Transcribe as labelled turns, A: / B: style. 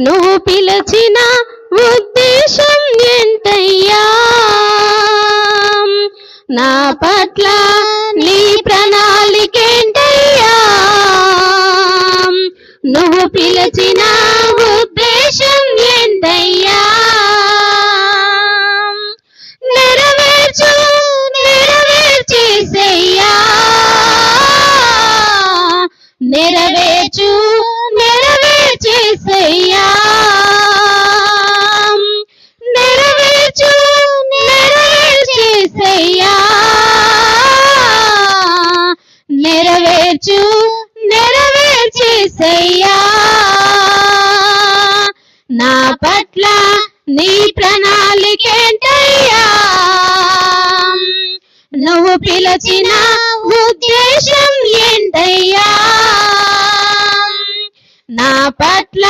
A: నువ్వు పిలిచిన ఉద్దేశం ఎంతయ్యా? నా పట్ల నీ ప్రణాళికేంటయ్యా? నువ్వు పిలిచిన ఉద్దేశం ఏంటయ్యా నెరవేర్చు నెరవేర్చేసయ్యా. నెరవేర్చు నెరవేర్చేసయ్యా. నెరవేర్చు నెరవేర్చేసయ్యా. నా పట్ల నీ ప్రణాళికేంటయ్యా? నువ్వు పిలచిన ఉద్దేశం ఏంటయ్యా? నా పట్ల